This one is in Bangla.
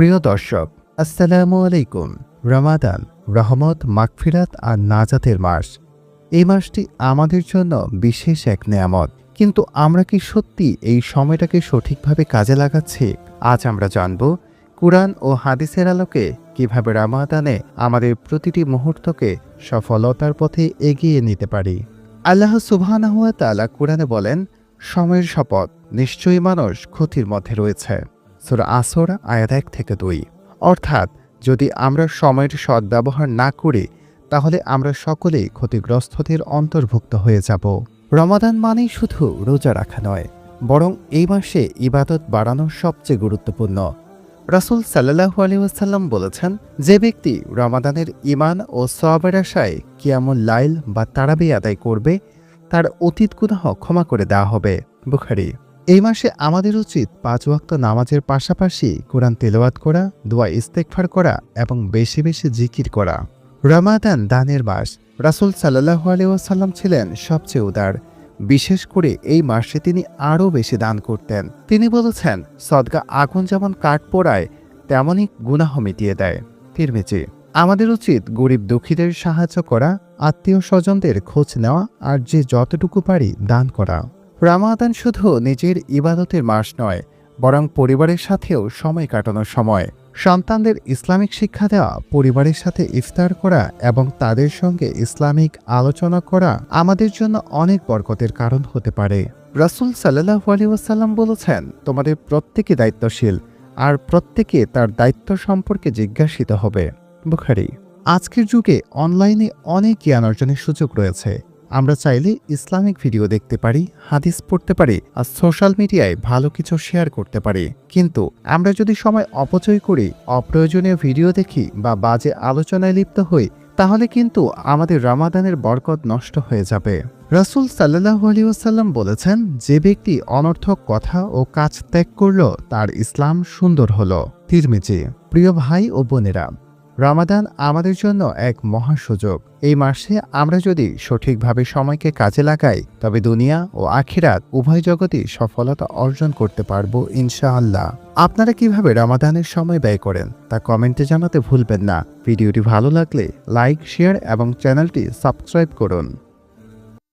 প্রিয় দর্শক, আসসালামু আলাইকুম। রমাদান, রহমত, মাগফিরাত আর নাজাতের মাস। এই মাসটি আমাদের জন্য বিশেষ এক নেয়ামত। কিন্তু আমরা কি সত্যি এই সময়টাকে সঠিকভাবে কাজে লাগাচ্ছি? আজ আমরা জানব কুরআন ও হাদিসের আলোকে কীভাবে রামাদানে আমাদের প্রতিটি মুহূর্তকে সফলতার পথে এগিয়ে নিতে পারি। আল্লাহ সুবহানাহুয়া তাআলা কুরআনে বলেন, সময়ের শপথ, নিশ্চয়ই মানুষ ক্ষতির মধ্যে রয়েছে। সুরা আসর, আয়াত এক থেকে দুই। অর্থাৎ, যদি আমরা সময়ের সদ্ব্যবহার না করি, তাহলে আমরা সকলেই ক্ষতিগ্রস্তদের অন্তর্ভুক্ত হয়ে যাব। রমাদান মানেই শুধু রোজা রাখা নয়, বরং এই মাসে ইবাদত বাড়ানো সবচেয়ে গুরুত্বপূর্ণ। রাসুল সাল্লাহু আলিউসাল্লাম বলেছেন, যে ব্যক্তি রমাদানের ইমান ও সবের আশায় কিয়ামুল লাইল বা তারাবি আদায় করবে, তার অতীত গুনাহ ক্ষমা করে দেওয়া হবে। বুখারি। এই মাসে আমাদের উচিত পাঁচ ওয়াক্ত নামাজের পাশাপাশি কোরআন তেলাওয়াত করা, দোয়া ইস্তেকফার করা এবং বেশি বেশি জিকির করা। রমাদান দানের মাস। রাসুল সাল্লাহু আলিউসাল্লাম ছিলেন সবচেয়ে উদার। বিশেষ করে এই মাসে তিনি আরও বেশি দান করতেন। তিনি বলেছেন সদগা আগুন যেমন কাঠ পোড়ায়, তেমনই গুনাহ মিটিয়ে দেয়। তিরমিজি। আমাদের উচিত গরিব দুঃখীদের সাহায্য করা, আত্মীয় স্বজনদের খোঁজ নেওয়া আর যে যতটুকু পারি দান করা। রামাদান শুধু নিজের ইবাদতের মাস নয়, বরং পরিবারের সাথেও সময় কাটানোর সময়। সন্তানদের ইসলামিক শিক্ষা দেওয়া, পরিবারের সাথে ইফতার করা এবং তাদের সঙ্গে ইসলামিক আলোচনা করা আমাদের জন্য অনেক বরকতের কারণ হতে পারে। রাসুল সাল্লাহ আলিউসাল্লাম বলেছেন, তোমাদের প্রত্যেকে দায়িত্বশীল, আর প্রত্যেকে তার দায়িত্ব সম্পর্কে জিজ্ঞাসিত হবে। বুখারি। আজকের যুগে অনলাইনে অনেক জ্ঞান অর্জনের সুযোগ রয়েছে। আমরা চাইলে ইসলামিক ভিডিও দেখতে পারি, হাদিস পড়তে পারি আর সোশ্যাল মিডিয়ায় ভালো কিছু শেয়ার করতে পারি। কিন্তু আমরা যদি সময় অপচয় করি, অপ্রয়োজনীয় ভিডিও দেখি বা বাজে আলোচনায় লিপ্ত হই, তাহলে কিন্তু আমাদের রামাদানের বরকত নষ্ট হয়ে যাবে। রাসুল সাল্লাহ আলিউসাল্লাম বলেছেন, যে ব্যক্তি অনর্থক কথা ও কাজ ত্যাগ করল, তার ইসলাম সুন্দর হল। তিরমিজি, প্রিয় ভাই ও বোনেরা রামাদান আমাদের জন্য এক মহা সুযোগ। এই মাসে আমরা যদি সঠিকভাবে সময়কে কাজে লাগাই, তবে দুনিয়া ও আখিরাত উভয় জগতে সফলতা অর্জন করতে পারব ইনশাআল্লাহ। আপনারা কীভাবে রমাদানের সময় ব্যয় করেন, তা কমেন্টে জানাতে ভুলবেন না। ভিডিওটি ভালো লাগলে লাইক, শেয়ার এবং চ্যানেলটি সাবস্ক্রাইব করুন।